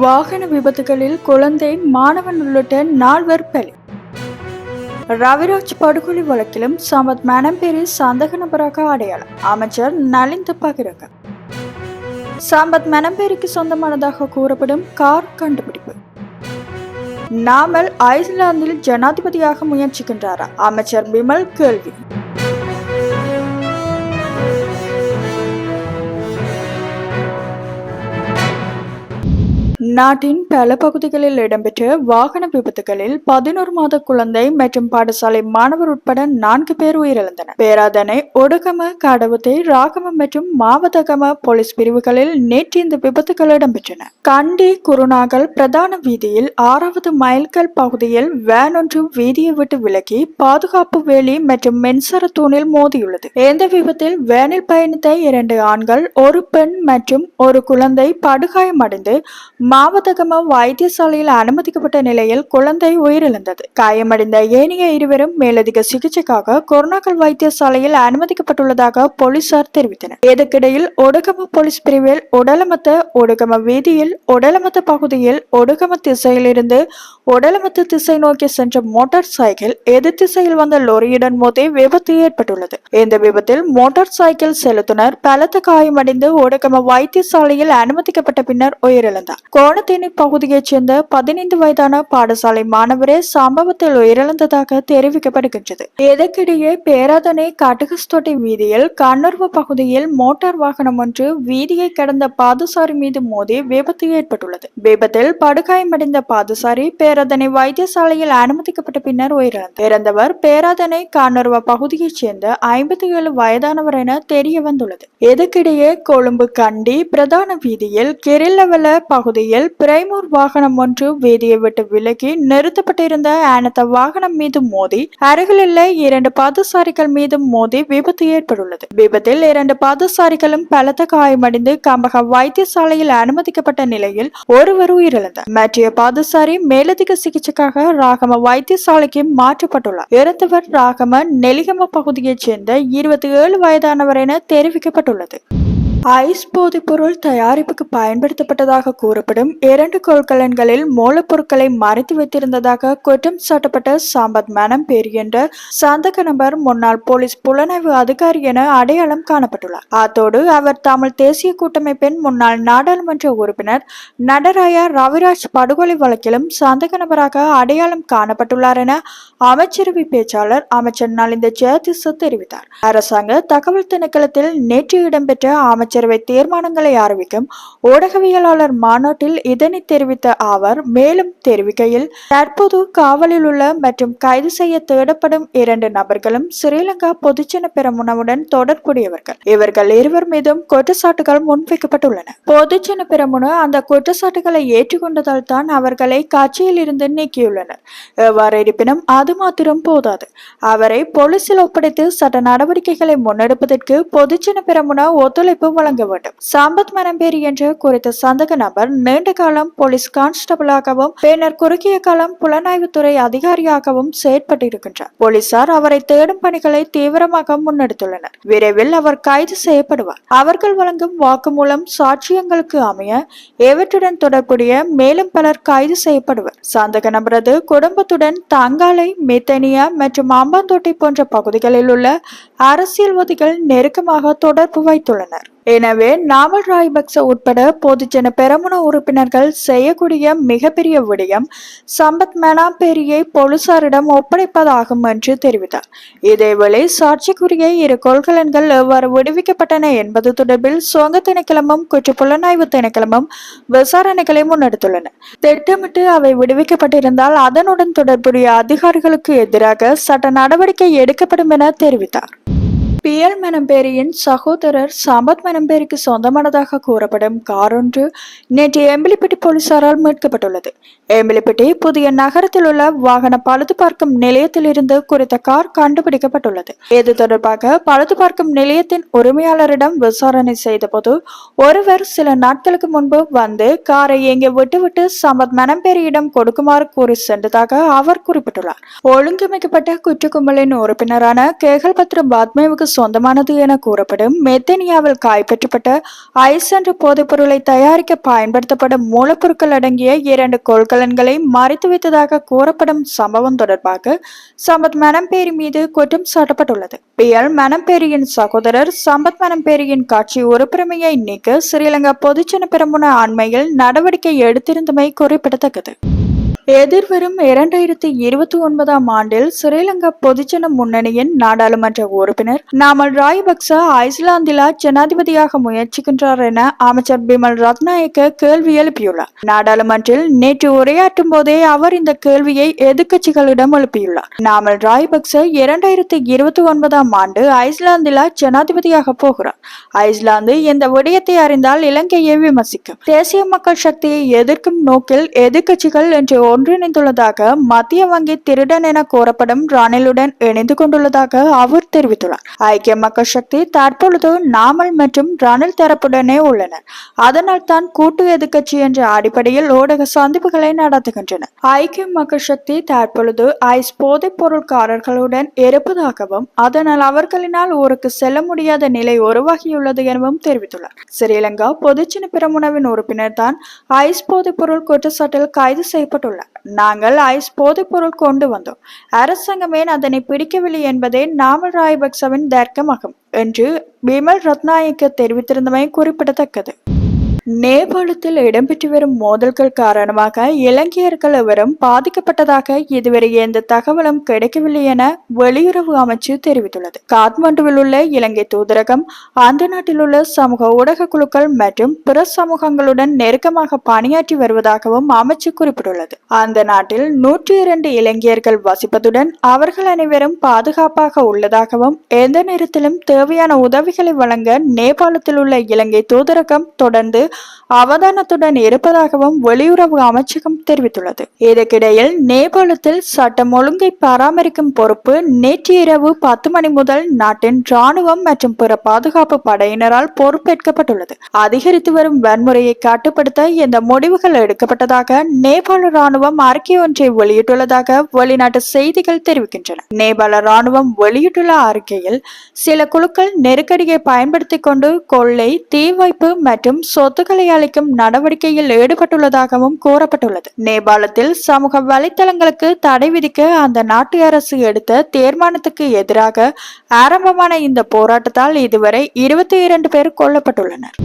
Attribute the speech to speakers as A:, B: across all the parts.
A: வாகன விபத்துகளில் குழந்தை மாணவன் உள்ளிட்ட நால்வர் பலி. ரவிராஜ் படுகொலை வழக்கிலும் சமத் மனம்பேரி சந்தக நபராக அடையாளம். அமைச்சர் நலிந்த பகிரங்க. சம்பத் மனம்பேரிக்கு சொந்தமானதாக கூறப்படும் கார் கண்டுபிடிப்பு. நாமல் ஐஸ்லாந்தில் ஜனாதிபதியாக முயற்சிக்கின்றாரா? அமைச்சர் பிமல் கேள்வி. நாட்டின் பல பகுதிகளில் இடம்பெற்ற வாகன விபத்துகளில் பதினோரு மாத குழந்தை மற்றும் பாடசாலை மாணவர் உட்பட நான்கு பேர் உயிரிழந்தனர். பேராதனை ஒடுகம கடவுத்தை ராகம மற்றும் மாவதகம போலீஸ் பிரிவுகளில் நேற்று இந்த விபத்துகள் இடம்பெற்றன. கண்டி குருநாகல் பிரதான வீதியில் ஆறாவது மைல்கல் பகுதியில் வேன் ஒன்று வீதியை விட்டு விலகி பாதுகாப்பு வேலி மற்றும் மின்சார தூணில் மோதியுள்ளது. இந்த விபத்தில் வேனில் பயணித்த இரண்டு ஆண்கள் ஒரு பெண் மற்றும் ஒரு குழந்தை படுகாயமடைந்து மாவதகம வைத்தியசாலையில் அனுமதிக்கப்பட்ட நிலையில் குழந்தை உயிரிழந்தது. காயமடைந்த ஏனைய இருவரும் மேலதிக சிகிச்சைக்காக கொரோனாக்கள் வைத்தியசாலையில் அனுமதிக்கப்பட்டுள்ளதாக போலீசார் தெரிவித்தனர். இதற்கிடையில் ஒடுகம போலீஸ் பிரிவில் உடலமத்த ஒடுகம வீதியில் உடலமத்த பகுதியில் ஒடுகம திசையிலிருந்து உடலமத்த திசை நோக்கி சென்ற மோட்டார் சைக்கிள் எதிர் திசையில் வந்த லொரியுடன் மோதி விபத்து ஏற்பட்டுள்ளது. இந்த விபத்தில் மோட்டார் சைக்கிள் செலுத்துனர். பலத்த காயமடைந்து ஒடுகம வைத்தியசாலையில் அனுமதிக்கப்பட்ட பின்னர் உயிரிழந்தார். கோணத்தேனி பகுதியைச் சேர்ந்த பதினைந்து வயதான பாடசாலை மாணவரே சம்பவத்தில் உயிரிழந்ததாக தெரிவிக்கப்படுகின்றது. இதற்கிடையே பேராதனை காட்டுகஸ்தோட்டை வீதியில் கண்ணூர்வு பகுதியில் மோட்டார் வாகனம் ஒன்று வீதியை கடந்த பாதசாரி மீது மோதி விபத்து ஏற்பட்டுள்ளது. விபத்தில் படுகாயமடைந்த பாதசாரி பேராதனை வைத்தியசாலையில் அனுமதிக்கப்பட்ட பின்னர் உயிரிழந்தார். இறந்தவர் பேராதனை கானர்வ பகுதியைச் சேர்ந்த ஐம்பத்தி ஏழு வயதானவர் என தெரிய வந்துள்ளது இதற்கிடையே கொழும்பு கண்டி பிரதான வீதியில் கெரில்லவல பகுதியில் பிரைமூர் வாகனம் ஒன்று வீதியை விட்டு விலகி நிறுத்தப்பட்டிருந்த ஆனத்த வாகனம் மீது மோதி அருகிலுள்ள இரண்டு பாதசாரிகள் மீது மோதி விபத்து ஏற்பட்டுள்ளது. விபத்தில் இரண்டு பாதசாரிகளும் பலத்த காயமடைந்து கம்பக வைத்தியசாலையில் அனுமதிக்கப்பட்ட நிலையில் ஒருவர் உயிரிழந்தார். மற்ற பாதசாரி மேலதிக சிகிச்சைக்காக ராகம வைத்தியசாலைக்கு மாற்றப்பட்டுள்ளார். இறந்தவர் ராகம நெலிகம பகுதியைச் சேர்ந்த இருபத்தி ஏழு வயதானவர் என தெரிவிக்கப்பட்டுள்ளது. ஐஸ் போதைப்பொருள் தயாரிப்புக்கு பயன்படுத்தப்பட்டதாக கூறப்படும் இரண்டு கொள்கலன்களில் மூலப்பொருட்களை மறைத்து வைத்திருந்ததாக குற்றம் சாட்டப்பட்ட சாம்பத் மனம் பேர் என்ற சந்தக நபர் முன்னாள் போலீஸ் புலனாய்வு அதிகாரி என அடையாளம் காணப்பட்டுள்ளார். அத்தோடு அவர் தமிழ் தேசிய கூட்டமைப்பின் முன்னாள் நாடாளுமன்ற உறுப்பினர் நடராயா ரவிராஜ் படுகொலை வழக்கிலும் சந்தக நபராக அடையாளம் காணப்பட்டுள்ளார் என அமைச்சரவை பேச்சாளர் அமைச்சர் நலிந்த ஜெயதிச தெரிவித்தார். அரசாங்க தகவல் திணைக்களத்தில் நேற்று இடம்பெற்ற அமைச்சர் அமைச்சரவை தீர்மானங்களை அறிவிக்கும் ஊடகவியலாளர் மாநாட்டில் இதனை தெரிவித்த அவர் மேலும் தெரிவிக்கையில் தற்போது காவலில் உள்ள மற்றும் கைது செய்ய தேடப்படும் இரண்டு நபர்களும் ஸ்ரீலங்கா பொதுஜன பெரமுனவுடன் தொடர்புடையவர்கள். இவர்கள் இருவர் மீதும் குற்றச்சாட்டுகள் முன்வைக்கப்பட்டுள்ளன. பொதுஜன பெரமுன அந்த குற்றச்சாட்டுகளை ஏற்றுக்கொண்டதால் தான் அவர்களை கட்சியில் இருந்து நீக்கியுள்ளனர். எவ்வாறு இருப்பினும் அது மாத்திரம் போதாது. அவரை போலீசில் ஒப்படைத்து சட்ட நடவடிக்கைகளை முன்னெடுப்பதற்கு பொதுஜன பெரமுன ஒத்துழைப்பு வழங்க வேண்டும். சம்பத் மரம்பேரி என்ற குறித்த சந்தக நபர் நீண்ட காலம் போலீஸ் கான்ஸ்டபிளாகவும் பின்னர் குறுகிய காலம் புலனாய்வுத்துறை அதிகாரியாகவும் செயற்பட்டிருக்கின்றார். போலீசார் அவரை தேடும் பணிகளை தீவிரமாக முன்னெடுத்துள்ளனர். விரைவில் அவர் கைது செய்யப்படுவார். அவர்கள் வழங்கும் வாக்குமூலம் சாட்சியங்களுக்கு அமைய இவற்றுடன் தொடர்புடைய மேலும் பலர் கைது செய்யப்படுவர். சந்தக நபரது குடும்பத்துடன் தங்காலை மெத்தனியா மற்றும் அம்பாந்தோட்டை போன்ற பகுதிகளில் உள்ள அரசியல்வாதிகள் நெருக்கமாக தொடர்பு வைத்துள்ளனர். எனவே நாமல் ராய்பக்ச உட்பட பொதுஜன பெரமுன உறுப்பினர்கள் செய்யக்கூடிய மிகப்பெரிய விடயம் சம்பத் மெனாம்பேரியை போலீசாரிடம் ஒப்படைப்பதாகும் என்று தெரிவித்தார். இதேவேளை சாட்சிக்குரிய இரு கொள்கலன்கள் எவ்வாறு விடுவிக்கப்பட்டன என்பது தொடர்பில் சுங்க திணைக்களமும் குற்ற புலனாய்வு திணைக்களமும் விசாரணைகளை முன்னெடுத்துள்ளன. திட்டமிட்டு அவை விடுவிக்கப்பட்டிருந்தால் அதனுடன் தொடர்புடைய அதிகாரிகளுக்கு எதிராக சட்ட நடவடிக்கை எடுக்கப்படும் என தெரிவித்தார். பியல் மெனம்பேரியின் சகோதரர் சம்பத் மெனம்பேரிக்கு சொந்தமானதாக கூறப்படும் கார் ஒன்று நேற்று எம்பிலிப்பட்டி போலீசாரால் மீட்கப்பட்டுள்ளது. எம்பிலிப்பட்டி புதிய நகரத்தில் உள்ள வாகன பழுது பார்க்கும் நிலையத்திலிருந்து குறித்த கார் கண்டுபிடிக்கப்பட்டுள்ளது. இது தொடர்பாக பழுது பார்க்கும் நிலையத்தின் உரிமையாளரிடம் விசாரணை செய்தபோது ஒருவர் சில நாட்களுக்கு முன்பு வந்து காரை எங்கே விட்டுவிட்டு சம்பத் மெனம்பேரியிடம் கொடுக்குமாறு கூறி சென்றதாக அவர் குறிப்பிட்டுள்ளார். ஒழுங்கமைக்கப்பட்ட குற்ற கும்பலின் உறுப்பினரான கேகல் பத்ர பாத்மேவுக்கு சொந்தமானது என கூறப்படும் மெத்தனியாவில் கைப்பற்றப்பட்ட ஐஸ் என்ற போதைப்பொருளை தயாரிக்க பயன்படுத்தப்படும் மூலப்பொருட்கள் அடங்கிய இரண்டு கொள்கலன்களை மறைத்து வைத்ததாக கூறப்படும் சம்பவம் தொடர்பாக சம்பத் மனம்பேரி மீது குற்றம் சாட்டப்பட்டுள்ளது. பி. எல். மனம்பேரியின் சகோதரர் சம்பத் மனம்பேரியின் கட்சி உறுப்புரிமையை நீக்க ஸ்ரீலங்கா பொதுஜன பெரமுன அண்மையில் நடவடிக்கை எடுத்திருந்தமை குறிப்பிடத்தக்கது. எதிர்வரும் இரண்டாயிரத்தி இருபத்தி ஒன்பதாம் ஆண்டில் ஸ்ரீலங்கா பொதுஜன முன்னணியின் நாடாளுமன்ற உறுப்பினர் நாமல் ராயபக்ச ஐஸ்லாந்திலா ஜனாதிபதியாக முயற்சிக்கின்றார் என அமைச்சர் பிமல் ரத்நாயக்க கேள்வி எழுப்பியுள்ளார். நாடாளுமன்றில் நேற்று உரையாற்றும் போதே அவர் இந்த கேள்வியை எதிர்க்கட்சிகளிடம் எழுப்பியுள்ளார். நாமல் ராயபக்ச இரண்டாயிரத்தி இருபத்தி ஒன்பதாம் ஆண்டு ஐஸ்லாந்திலா ஜனாதிபதியாக போகிறார். ஐஸ்லாந்து இந்த விடயத்தை அறிந்தால் இலங்கையை விமர்சிக்கும். தேசிய மக்கள் சக்தியை எதிர்க்கும் நோக்கில் எதிர்க்கட்சிகள் என்று ஒன்றிணைந்துள்ளதாக மத்திய வங்கி திருடன் என கூறப்படும் ரணிலுடன் இணைந்து கொண்டுள்ளதாக அவர் தெரிவித்துள்ளார். ஐக்கிய மக்கள் சக்தி தற்பொழுது நாமல் மற்றும் ரணில் தரப்புடனே உள்ளனர் அதனால் தான் கூட்டு எதிர்க்கட்சி என்ற அடிப்படையில் ஊடக சந்திப்புகளை நடத்துகின்றனர் ஐக்கிய மக்கள் சக்தி தற்பொழுது ஐஸ் போதைப் பொருட்காரர்களுடன் இருப்பதாகவும் அதனால் அவர்களினால் ஊருக்கு செல்ல முடியாத நிலை உருவாகியுள்ளது எனவும் தெரிவித்துள்ளார். ஸ்ரீலங்கா பொதுச்சின பிரமுனவின் உறுப்பினர் தான் ஐஸ் போதைப் பொருள் குற்றச்சாட்டில் கைது செய்யப்பட்டுள்ளார். நாங்கள் ஐஸ் போதைப் பொருள் கொண்டு வந்தோம். அரசாங்கமே அதனை பிடிக்கவில்லை என்பதே நாமல் ராயபக்சவின் தர்க்கமாகும் என்று பிமல் ரத்நாயக்க தெரிவித்திருந்தமை குறிப்பிடத்தக்கது. நேபாளத்தில் இடம்பெற்று வரும் மோதல்கள் காரணமாக இலங்கையர்கள் எவரும் பாதிக்கப்பட்டதாக இதுவரை எந்த தகவலும் கிடைக்கவில்லை என வெளியுறவு அமைச்சு தெரிவித்துள்ளது. காத்மாண்டுவில் உள்ள இலங்கை தூதரகம் அந்த நாட்டில் உள்ள சமூக ஊடக குழுக்கள் மற்றும் பிற சமூகங்களுடன் நெருக்கமாக பணியாற்றி வருவதாகவும் அமைச்சு குறிப்பிட்டுள்ளது. அந்த நாட்டில் நூற்றி இரண்டு இலங்கையர்கள் வசிப்பதுடன் அவர்கள் அனைவரும் பாதுகாப்பாக உள்ளதாகவும் எந்த நேரத்திலும் தேவையான உதவிகளை வழங்க நேபாளத்தில் உள்ள இலங்கை தூதரகம் தொடர்ந்து அவதானத்துடன் இருப்பதாகவும் வெளியுறவு அமைச்சகம் தெரிவித்துள்ளது. இதற்கிடையில் நேபாளத்தில் சட்டம் ஒழுங்கை பராமரிக்கும் பொறுப்பு நேற்று இரவு பத்து மணி முதல் நாட்டின் ராணுவம் மற்றும் பிற பாதுகாப்பு படையினரால் பொறுப்பேற்கப்பட்டுள்ளது. அதிகரித்து வரும் வன்முறையை கட்டுப்படுத்த இந்த முடிவுகள் எடுக்கப்பட்டதாக நேபாள ராணுவம் அறிக்கை ஒன்றை வெளியிட்டுள்ளதாக வெளிநாட்டு செய்திகள் தெரிவிக்கின்றன. நேபாள ராணுவம் வெளியிட்டுள்ள அறிக்கையில் சில குழுக்கள் நெருக்கடியை பயன்படுத்திக் கொண்டு கொள்ளை தீவைப்பு மற்றும் சொத்துக்கள் அளிக்கும் நடவடிக்கையில் ஈடுபட்டுள்ளதாகவும் கூறப்பட்டுள்ளது. நேபாளத்தில் சமூக வலைத்தளங்களுக்கு தடை விதிக்க அந்த நாட்டு அரசு எடுத்த தீர்மானத்துக்கு எதிராக ஆரம்பமான இந்த போராட்டத்தால் இதுவரை இருபத்தி இரண்டு பேர் கொல்லப்பட்டுள்ளனர்.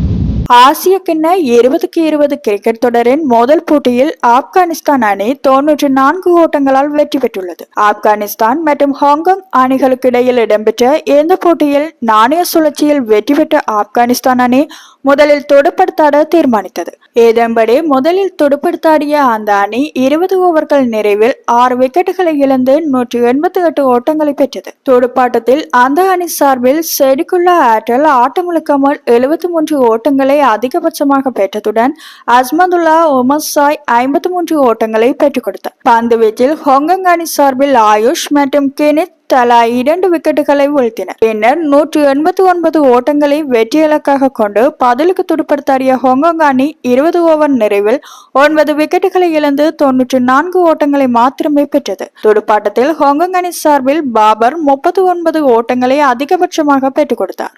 A: ஆசிய கிண்ண இருபதுக்கு இருபது கிரிக்கெட் தொடரின் முதல் போட்டியில் ஆப்கானிஸ்தான் அணி தொன்னூற்றி நான்கு ஓட்டங்களால் வெற்றி பெற்றுள்ளது. ஆப்கானிஸ்தான் மற்றும் ஹாங்காங் அணிகளுக்கு இடையில் இடம்பெற்ற இந்த போட்டியில் நாணய சுழற்சியில் வெற்றி பெற்ற ஆப்கானிஸ்தான் அணி முதலில் துடுப்படுத்தாட தீர்மானித்தது. இதன்படி முதலில் துடுப்படுத்தாடிய அந்த அணி இருபது ஓவர்கள் நிறைவில் ஆறு விக்கெட்டுகளை இழந்து நூற்றி எண்பத்தி எட்டு ஓட்டங்களை பெற்றது. துடுப்பாட்டத்தில் அந்த அணி சார்பில் செடிக்குள்ள ஆற்றல் ஆட்டமுழுக்காமல் எழுபத்தி மூன்று ஓட்டங்களை அதிகபட்சமாக பெற்றதுடன் அஸ்மதுல்லா உமர் ஐம்பத்தி மூன்று ஓட்டங்களை பெற்றுக் கொடுத்தார். பந்து வீச்சில் ஹாங்காங் அணி சார்பில் ஆயுஷ் மற்றும் கெனித் தலா இரண்டு விக்கெட்டுகளை வீழ்த்தினர். பின்னர் நூற்று எண்பத்தி ஒன்பது ஓட்டங்களை வெற்றி இலக்காக கொண்டு பதிலுக்கு துடுப்படுத்தாடிய ஹாங்காங் அணி இருபது ஓவர் நிறைவில் ஒன்பது விக்கெட்டுகளை இழந்து தொன்னூற்றி நான்கு ஓட்டங்களை மாத்திரமே பெற்றது. துடுப்பாட்டத்தில் ஹாங்காங் அணி சார்பில் பாபர் முப்பத்தி ஒன்பது ஓட்டங்களை அதிகபட்சமாக பெற்றுக் கொடுத்தார்.